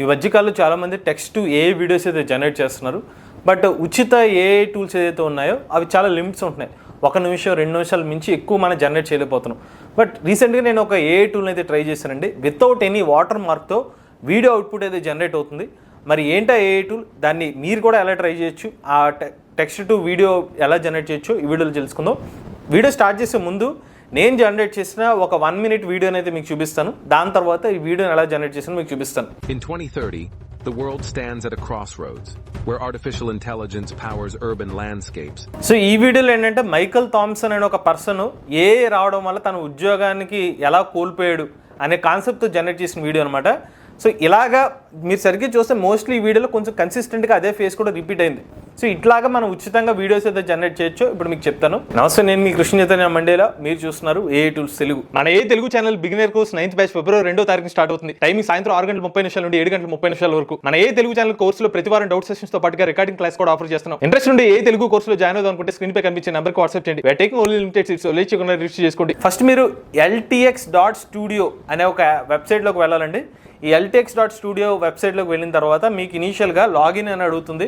ఈ మధ్యకాలంలో చాలామంది టెక్స్ట్ ఏ వీడియోస్ అయితే జనరేట్ చేస్తున్నారు బట్ ఉచిత ఏ టూల్స్ ఏదైతే ఉన్నాయో అవి చాలా లిమిట్స్ ఉంటున్నాయి. ఒక నిమిషం రెండు నిమిషాలు మించి ఎక్కువ మనం జనరేట్ చేయలేకపోతున్నాం. బట్ రీసెంట్గా నేను ఒక ఏ టూల్ని అయితే ట్రై చేశానండి వితౌట్ ఎనీ వాటర్ మార్క్తో వీడియో అవుట్పుట్ అయితే జనరేట్ అవుతుంది. మరి ఏంటా ఏ టూల్ దాన్ని మీరు కూడా ఎలా ట్రై చేయొచ్చు? ఆ టెక్స్ట్ టు వీడియో ఎలా జనరేట్ చేయొచ్చు ఈ వీడియోలో తెలుసుకుందాం. వీడియో స్టార్ట్ చేసే ముందు నేను జనరేట్ చేసిన ఒక వన్ మినిట్ వీడియోని అయితే మీకు చూపిస్తాను. దాని తర్వాత ఈ వీడియోని ఎలా జనరేట్ చేసానో మీకు చూపిస్తాను. In 2030, the world stands at a crossroads where artificial intelligence powers urban landscapes. So ఈ వీడియోలో ఏంటంటే మైకల్ థామ్సన్ అనే ఒక పర్సన్ ఏ రావడం వల్ల తన ఉద్యోగానికి ఎలా కోల్పోయాడు అనే కాన్సెప్ట్తో జనరేట్ చేసిన వీడియో అనమాట సో ఇలాగా మీరు సరిగ్గా చూస్తే మోస్ట్లీ ఈ వీడియోలో కొంచెం కన్సిస్టెంట్గా అదే ఫేస్ కూడా రిపీట్ అయింది. సో ఇట్లాగా మనం ఉచితంగా వీడియోస్ అయితే జనరేట్ చేయొచ్చు. ఇప్పుడు మీకు చెప్తాను. నమస్తే నేను మీ కృష్ణ చైతన్య మండేలా. మీరు చూస్తున్నారు ఏ టూల్స్ తెలుగు మన AI Telugu channel beginner course ninth batch ఫిబ్రవరి రెండో తారీఖు స్టార్ట్ అవుతుంది. టైమింగ్ సాయంత్రం ఆరు గంటల ముప్పై నిమిషాల నుండి ఏడు గంటల ముప్పై నిమిషాల వరకు. మన ఏ తెలుగు ఛానల్ కోర్సులో ప్రతి వారం డౌట్ సెషన్స్తో పాటుగా రికార్డింగ్ క్లాస్ కూడా ఆఫర్ చేస్తున్నాం. ఇంట్రెస్ట్ నుండి ఏ తెలుగు కోర్సులో జాయిన్ అవుదాం అనుకుంటే స్క్రీన్ పై కనిపించే నెంబర్కి వాట్సాప్ చేయండి. We're taking only limited seats లేచకుండా register చేసుకోండి. ఫస్ట్ మీరు ఎల్టీఎక్స్ డాట్ స్టూడియో అనే ఒక వెబ్సైట్లోకి వెళ్ళాలండి. ఈ ఎల్టెక్స్ డాట్ స్టూడియో వెబ్సైట్లోకి వెళ్ళిన తర్వాత మీకు ఇనీషియల్గా లాగిన్ అని అడుగుతుంది.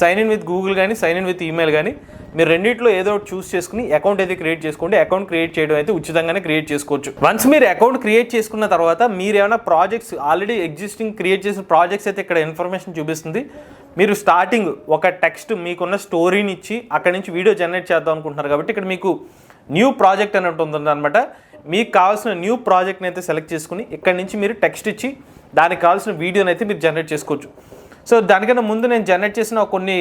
సైన్ ఇన్ విత్ గూగుల్ కానీ సైన్ ఇన్ విత్ ఈమెయిల్ కానీ మీరు రెండింటిలో ఏదో ఒకటి చూస్ చేసుకుని అకౌంట్ అయితే క్రియేట్ చేసుకోండి. అకౌంట్ క్రియేట్ చేయడం అయితే ఉచితంగానే క్రియేట్ చేసుకోవచ్చు. వన్స్ మీరు అకౌంట్ క్రియేట్ చేసుకున్న తర్వాత మీరు ఏమైనా ప్రాజెక్ట్స్ ఆల్రెడీ ఎగ్జిస్టింగ్ క్రియేట్ చేసిన ప్రాజెక్ట్స్ అయితే ఇక్కడ ఇన్ఫర్మేషన్ చూపిస్తుంది. మీరు స్టార్టింగ్ ఒక టెక్స్ట్ మీకున్న స్టోరీని ఇచ్చి అక్కడ నుంచి వీడియో జనరేట్ చేద్దాం అనుకుంటున్నారు. కాబట్టి ఇక్కడ మీకు న్యూ ప్రాజెక్ట్ అని ఉంటుంది అనమాట మీకు కావాల్సిన న్యూ ప్రాజెక్ట్ని అయితే సెలెక్ట్ చేసుకుని ఇక్కడ నుంచి మీరు టెక్స్ట్ ఇచ్చి దానికి కావాల్సిన వీడియోని అయితే మీరు జనరేట్ చేసుకోవచ్చు. సో దానికన్నా ముందు నేను జనరేట్ చేసిన కొన్ని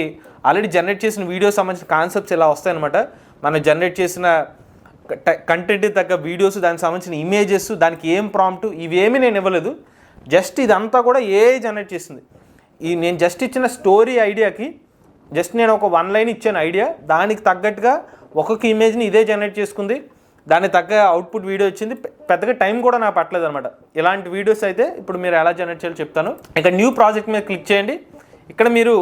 ఆల్రెడీ జనరేట్ చేసిన వీడియో సంబంధించిన కాన్సెప్ట్స్ ఇలా వస్తాయన్నమాట. మనం జనరేట్ చేసిన కంటెంట్ తగ్గ వీడియోస్ దానికి సంబంధించిన ఇమేజెస్ దానికి ఏం ప్రాంప్ట్ ఇవేమీ నేను ఇవ్వలేదు. జస్ట్ ఇదంతా కూడా ఏ జనరేట్ చేసింది. ఈ నేను జస్ట్ ఇచ్చిన స్టోరీ ఐడియాకి జస్ట్ నేను ఒక వన్ లైన్ ఇచ్చాను ఐడియా దానికి తగ్గట్టుగా ఒక్కొక్క ఇమేజ్ని ఇదే జనరేట్ చేసుకుంది. దానికి తగ్గ అవుట్పుట్ వీడియో వచ్చింది పెద్దగా టైం కూడా నాకు పట్టలేదు అనమాట. ఇలాంటి వీడియోస్ అయితే ఇప్పుడు మీరు ఎలా జనరేట్ చేయాలో చెప్తాను. ఇక్కడ న్యూ ప్రాజెక్ట్ మీద క్లిక్ చేయండి. ఇక్కడ మీరు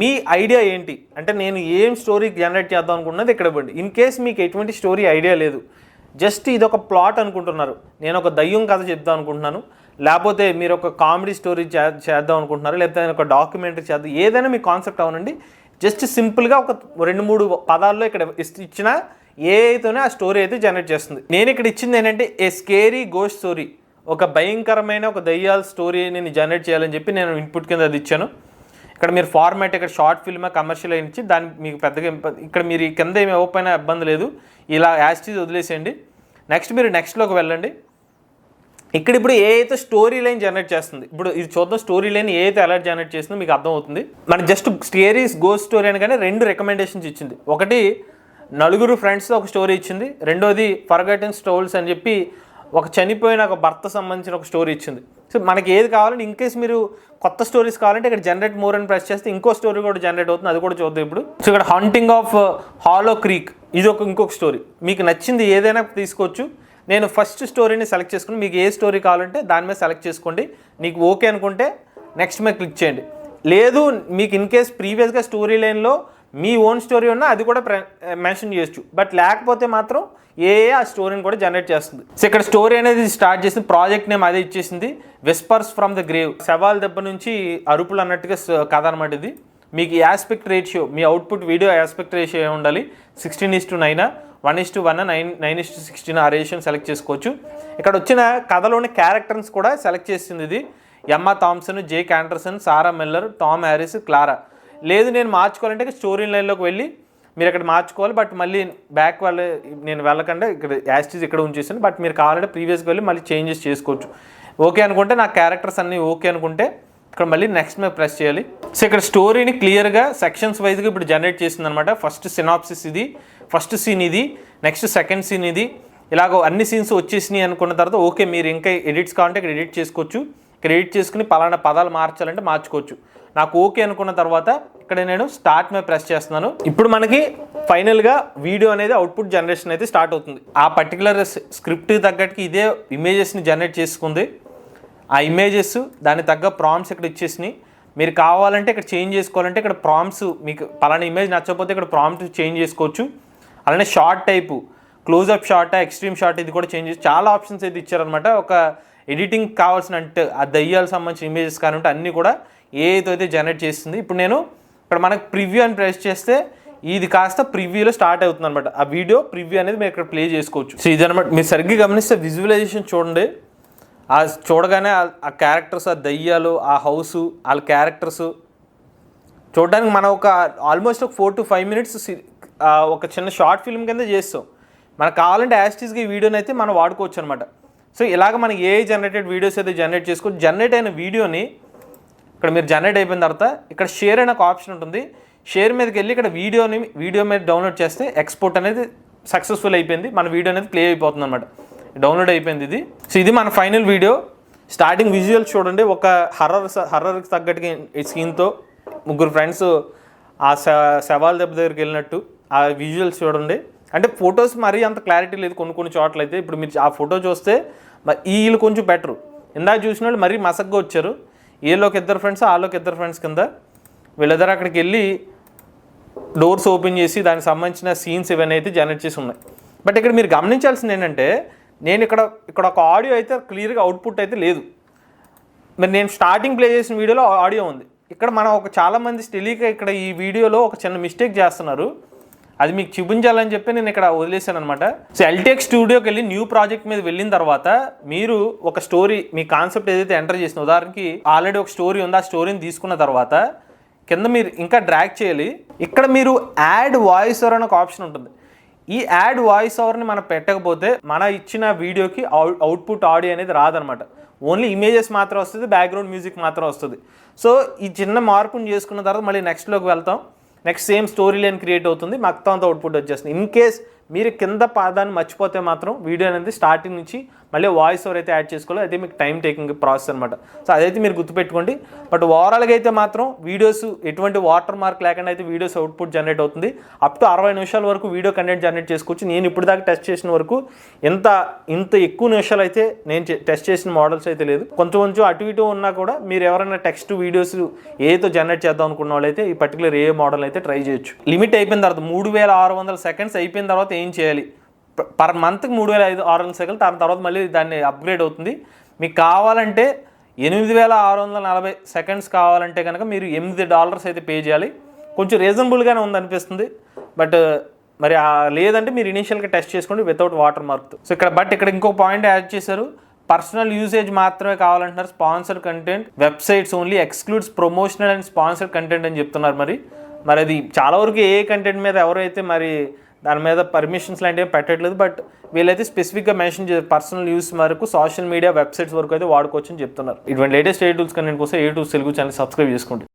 మీ ఐడియా ఏంటి? అంటే నేను ఏం స్టోరీ జనరేట్ చేద్దాం అనుకున్నది ఇక్కడ ఇవ్వండి. ఇన్ కేస్ మీకు ఎటువంటి స్టోరీ ఐడియా లేదు. జస్ట్ ఇది ఒక ప్లాట్ అనుకుంటున్నారు. నేను ఒక దయ్యం కథ చెప్దాం అనుకుంటున్నాను. లేకపోతే మీరు ఒక కామెడీ స్టోరీ చే చేద్దాం అనుకుంటున్నారు. లేకపోతే ఒక డాక్యుమెంటరీ చేద్దాం. ఏదైనా మీ కాన్సెప్ట్ అవునండి. జస్ట్ సింపుల్గా ఒక రెండు మూడు పదాల్లో ఇక్కడ ఇచ్చిన ఏఐతోనే ఆ స్టోరీ అయితే జనరేట్ చేస్తుంది. నేను ఇక్కడ ఇచ్చింది ఏంటంటే ఏ స్కేరీ గోస్ట్ స్టోరీ. ఒక భయంకరమైన ఒక దయ్యాల స్టోరీ నేను జనరేట్ చేయాలని చెప్పి నేను ఇన్పుట్ కింద అది ఇచ్చాను. ఇక్కడ మీరు ఫార్మాట్ ఇక్కడ షార్ట్ ఫిల్మ్ కమర్షియల్ ఇచ్చి దాన్ని మీకు పెద్దగా ఇక్కడ మీరు ఈ కింద ఏమి ఇవ్వకపోయినా ఇబ్బంది లేదు. ఇలా యాస్టీజ్ వదిలేసేయండి. నెక్స్ట్ మీరు నెక్స్ట్లోకి వెళ్ళండి. ఇక్కడ ఇప్పుడు ఏ అయితే స్టోరీ లైన్ జనరేట్ చేస్తుంది. ఇప్పుడు ఇది చూద్దాం స్టోరీ లైన్ ఏ అయితే అలర్ట్ జనరేట్ చేస్తుందో మీకు అర్థమవుతుంది. మన జస్ట్ స్టేరీస్ గో స్టోరీ అని కానీ రెండు రికమెండేషన్స్ ఇచ్చింది. ఒకటి నలుగురు ఫ్రెండ్స్తో ఒక స్టోరీ ఇచ్చింది. రెండోది ఫర్గటన్ స్టోల్స్ అని చెప్పి ఒక చనిపోయిన ఒక భర్త సంబంధించిన ఒక స్టోరీ ఇచ్చింది. సో మనకి ఏది కావాలంటే ఇన్ కేస్ మీరు కొత్త స్టోరీస్ కావాలంటే ఇక్కడ జనరేట్ మోర్ అని ప్రెస్ చేస్తే ఇంకో స్టోరీ కూడా జనరేట్ అవుతుంది. అది కూడా చూద్దాం ఇప్పుడు. సో ఇక్కడ హంటింగ్ ఆఫ్ హాలో క్రీక్ ఇది ఒక ఇంకొక స్టోరీ మీకు నచ్చింది ఏదైనా తీసుకోవచ్చు. నేను ఫస్ట్ స్టోరీని సెలెక్ట్ చేసుకుని మీకు ఏ స్టోరీ కావాలంటే దాని మీద సెలెక్ట్ చేసుకోండి. నీకు ఓకే అనుకుంటే నెక్స్ట్ మీద క్లిక్ చేయండి. లేదు మీకు ఇన్ కేస్ ప్రీవియస్గా స్టోరీ లైన్లో మీ ఓన్ స్టోరీ ఉన్నా అది కూడా మెన్షన్ eh, చేయొచ్చు. బట్ లేకపోతే మాత్రం ఏ ఆ స్టోరీని కూడా జనరేట్ చేస్తుంది. సో ఇక్కడ స్టోరీ అనేది స్టార్ట్ చేసింది ప్రాజెక్ట్ నేమ్ అదే ఇచ్చేసింది విస్పర్స్ ఫ్రమ్ ద గ్రేవ్ శవాల దెబ్బ నుంచి అరుపులు అన్నట్టుగా కథ అనమాట ఇది. మీకు యాస్పెక్ట్ రేషియో మీ అవుట్పుట్ వీడియో యాస్పెక్ట్ రేషియో ఏమి ఉండాలి? Sixteen is to nine one is to one nine nine is to sixteen ఆ రేషియోని సెలెక్ట్ చేసుకోవచ్చు. ఇక్కడ వచ్చిన కథలోని క్యారెక్టర్స్ కూడా సెలెక్ట్ చేసింది ఇది. Emma Thompson Jake Anderson Sarah Miller Tom Harris Clara లేదు నేను మార్చుకోవాలంటే స్టోరీ లైన్లోకి వెళ్ళి మీరు ఇక్కడ మార్చుకోవాలి బట్ మళ్ళీ బ్యాక్ వాళ్ళ నేను వెళ్ళకుండా ఇక్కడ యాస్టీస్ ఇక్కడ ఉంచేసాను. బట్ మీరు కావాలంటే ప్రీవియస్కి వెళ్ళి మళ్ళీ చేంజెస్ చేసుకోవచ్చు. ఓకే అనుకుంటే నా క్యారెక్టర్స్ అన్నీ ఓకే అనుకుంటే ఇక్కడ మళ్ళీ నెక్స్ట్ మీద ప్రెస్ చేయాలి. సో ఇక్కడ స్టోరీని క్లియర్గా సెక్షన్స్ వైజ్గా ఇప్పుడు జనరేట్ చేసింది అనమాట ఫస్ట్ సినాప్సిస్ ఇది ఫస్ట్ సీన్ ఇది నెక్స్ట్ సెకండ్ సీన్ ఇది. ఇలాగ అన్ని సీన్స్ వచ్చేసినాయి అనుకున్న తర్వాత ఓకే మీరు ఇంకా ఎడిట్స్ కావాలంటే ఇక్కడ ఎడిట్ చేసుకోవచ్చు. ఇక్కడ ఎడిట్ చేసుకుని పలానా పదాలు మార్చాలంటే మార్చుకోవచ్చు. నాకు ఓకే అనుకున్న తర్వాత ఇక్కడే నేను స్టార్ట్ మీద ప్రెస్ చేస్తున్నాను. ఇప్పుడు మనకి ఫైనల్గా వీడియో అనేది అవుట్పుట్ జనరేషన్ అయితే స్టార్ట్ అవుతుంది. ఆ పర్టికులర్ స్క్రిప్ట్ తగ్గట్టుకి ఇదే ఇమేజెస్ని జనరేట్ చేసుకుంది. ఆ ఇమేజెస్ దానికి తగ్గ ప్రామ్స్ ఇక్కడ ఇచ్చేసినాయి. మీరు కావాలంటే ఇక్కడ చేంజ్ చేసుకోవాలంటే ఇక్కడ ప్రామ్స్ మీకు పలానా ఇమేజ్ నచ్చకపోతే ఇక్కడ ప్రామ్స్ చేంజ్ చేసుకోవచ్చు. అలానే shot type close up shot extreme shot ఇది కూడా చేంజ్ చేసి చాలా ఆప్షన్స్ అయితే ఇచ్చారనమాట ఒక ఎడిటింగ్ కావాల్సిన అంటే ఆ దయ్యాలకు సంబంధించిన ఇమేజెస్ కానీ అన్నీ కూడా ఏతో అయితే జనరేట్ చేస్తుంది. ఇప్పుడు నేను ఇక్కడ మనకు ప్రివ్యూ అని ప్రెస్ చేస్తే ఇది కాస్త ప్రివ్యూలో స్టార్ట్ అవుతుంది అనమాట ఆ వీడియో ప్రివ్యూ అనేది మీరు ఇక్కడ ప్లే చేసుకోవచ్చు. సో ఇది మీరు సరిగ్గా గమనిస్తే విజువలైజేషన్ చూడండి. ఆ చూడగానే ఆ- క్యారెక్టర్స్ ఆ దయ్యాలు ఆ హౌస్ వాళ్ళ క్యారెక్టర్స్ చూడడానికి మనం ఒక ఆల్మోస్ట్ ఒక ఫోర్ టు ఫైవ్ మినిట్స్ ఒక చిన్న షార్ట్ ఫిల్మ్ కింద చేస్తాం. మనకు కావాలంటే యాస్టీస్గా ఈ వీడియోని అయితే మనం వాడుకోవచ్చు అనమాట సో ఇలాగ మనం ఏ జనరేటెడ్ వీడియోస్ అయితే జనరేట్ చేసుకోవచ్చు జనరేట్ అయిన వీడియోని ఇక్కడ మీరు జనరేట్ అయిపోయిన తర్వాత ఇక్కడ షేర్ అనే ఒక ఆప్షన్ ఉంటుంది. షేర్ మీదకి వెళ్ళి ఇక్కడ వీడియోని వీడియో మీద డౌన్లోడ్ చేస్తే ఎక్స్పోర్ట్ అనేది సక్సెస్ఫుల్ అయిపోయింది. మన వీడియో అనేది ప్లే అయిపోతుంది అనమాట డౌన్లోడ్ అయిపోయింది ఇది. సో ఇది మన ఫైనల్ వీడియో. స్టార్టింగ్ విజువల్స్ చూడండి. ఒక హర్రర్ హర్రర్కి తగ్గట్టుగా స్కీన్తో ముగ్గురు ఫ్రెండ్స్ ఆ సవాల్ శవాల దెబ్బ దగ్గరికి వెళ్ళినట్టు ఆ విజువల్స్ చూడండి. అంటే ఫొటోస్ మరీ అంత క్లారిటీ లేదు కొన్ని కొన్ని చోట్ల అయితే ఇప్పుడు మీరు ఆ ఫోటో చూస్తే మ- వీళ్ళు కొంచెం బెటరు. ఇందాక చూసిన వాళ్ళు మరీ మసగ్గా వచ్చారు. వీళ్ళకి ఇద్దరు ఫ్రెండ్స్ వాళ్ళకి ఇద్దరు ఫ్రెండ్స్ కింద వీళ్ళిద్దరు అక్కడికి వెళ్ళి డోర్స్ ఓపెన్ చేసి దానికి సంబంధించిన సీన్స్ ఇవన్నీ అయితే జనరేట్ చేసి ఉన్నాయి. బట్ ఇక్కడ మీరు గమనించాల్సింది ఏంటంటే నేను ఇక్కడ ఇక్కడ ఒక ఆడియో అయితే క్లియర్గా అవుట్పుట్ అయితే లేదు. మరి నేను స్టార్టింగ్ ప్లే చేసిన వీడియోలో ఆడియో ఉంది. ఇక్కడ మనం ఒక చాలామంది స్టెలీగా ఇక్కడ ఈ వీడియోలో ఒక చిన్న మిస్టేక్ చేస్తున్నారు. అది మీకు చూపించాలని చెప్పి నేను ఇక్కడ వదిలేసాను అనమాట సో ఎల్టెక్ స్టూడియోకి వెళ్ళి న్యూ ప్రాజెక్ట్ మీద వెళ్ళిన తర్వాత మీరు ఒక స్టోరీ మీ కాన్సెప్ట్ ఏదైతే ఎంటర్ చేసిన ఉదాహరణకి ఆల్రెడీ ఒక స్టోరీ ఉంది ఆ స్టోరీని తీసుకున్న తర్వాత కింద మీరు ఇంకా డ్రాగ్ చేయాలి. ఇక్కడ మీరు యాడ్ వాయిస్ ఓవర్ అని ఒక ఆప్షన్ ఉంటుంది. ఈ యాడ్ వాయిస్ ఓవర్ని మనం పెట్టకపోతే మన ఇచ్చిన వీడియోకి అవుట్పుట్ ఆడియో అనేది రాదనమాట ఓన్లీ ఇమేజెస్ మాత్రం వస్తుంది బ్యాక్గ్రౌండ్ మ్యూజిక్ మాత్రం వస్తుంది. సో ఈ చిన్న మార్పుని చేసుకున్న తర్వాత మళ్ళీ నెక్స్ట్లోకి వెళ్తాం. Next same story line create అవుతుంది. మొత్తం అంతా అవుట్పుట్ వచ్చేస్తుంది. ఇన్ కేస్ మీరు కింద పాదాన్ని మర్చిపోతే మాత్రం వీడియో అనేది స్టార్టింగ్ నుంచి మళ్ళీ వాయిస్ ఓవర్ అయితే యాడ్ చేసుకోవాలి. అదే మీకు టైం టేకింగ్ ప్రాసెస్ అనమాట సో అదైతే మీరు గుర్తుపెట్టుకోండి. బట్ ఓవరాల్గా అయితే మాత్రం వీడియోస్ ఎటువంటి వాటర్ మార్క్ లేకుండా అయితే వీడియోస్ అవుట్పుట్ జనరేట్ అవుతుంది. అప్ టు అరవై నిమిషాల వరకు వీడియో కంటెంట్ జనరేట్ చేసుకోవచ్చు. నేను ఇప్పుడు దాకా టెస్ట్ చేసిన వరకు ఇంత ఇంత ఎక్కువ నిమిషాలు అయితే నేను టెస్ట్ చేసిన మోడల్స్ అయితే లేదు. కొంచెం కొంచెం అటు ఇటు ఉన్నా కూడా మీరు ఎవరైనా టెక్స్ట్ వీడియోస్ ఏదో జనరేట్ చేద్దాం అనుకున్న వాళ్ళైతే ఈ పర్టికులర్ ఏ మోడల్ అయితే ట్రై చేయొచ్చు. లిమిట్ అయిపోయిన తర్వాత మూడు వేల ఆరు వందల సెకండ్స్ అయిపోయిన తర్వాత ఏం చేయాలి? పర్ మంత్కి మూడు వేల ఐదు ఆరు వందల సైకిల్ దాని తర్వాత మళ్ళీ దాన్ని అప్గ్రేడ్ అవుతుంది. మీకు కావాలంటే ఎనిమిది వేల ఆరు వందల నలభై సెకండ్స్ కావాలంటే కనుక మీరు ఎనిమిది డాలర్స్ అయితే పే చేయాలి. కొంచెం రీజనబుల్గానే ఉంది అనిపిస్తుంది బట్ మరి లేదంటే మీరు ఇనీషియల్గా టెస్ట్ చేసుకోండి వితౌట్ వాటర్ మార్క్ సో ఇక్కడ బట్ ఇక్కడ ఇంకో పాయింట్ యాడ్ చేశారు. పర్సనల్ యూసేజ్ మాత్రమే కావాలంటున్నారు. Sponsor content websites only excludes promotional and sponsor content అని చెప్తున్నారు మరి. మరి అది చాలా వరకు ఏ కంటెంట్ మీద ఎవరైతే మరి దాని మీద పర్మిషన్స్ లాంటివి పెట్టట్లేదు బట్ వీళ్ళైతే స్పెసిఫిక్గా మెన్షన్ చేశారు పర్సనల్ యూస్ వరకు సోషల్ మీడియా వెబ్సైట్స్ వరకు అయితే వాడుకోవచ్చు అని చెప్తున్నారు. ఇటువంటి లేటెస్ట్ ఏ టూల్స్ కంటెంట్ కోసం AI tools Telugu channel subscribe చేసుకోండి.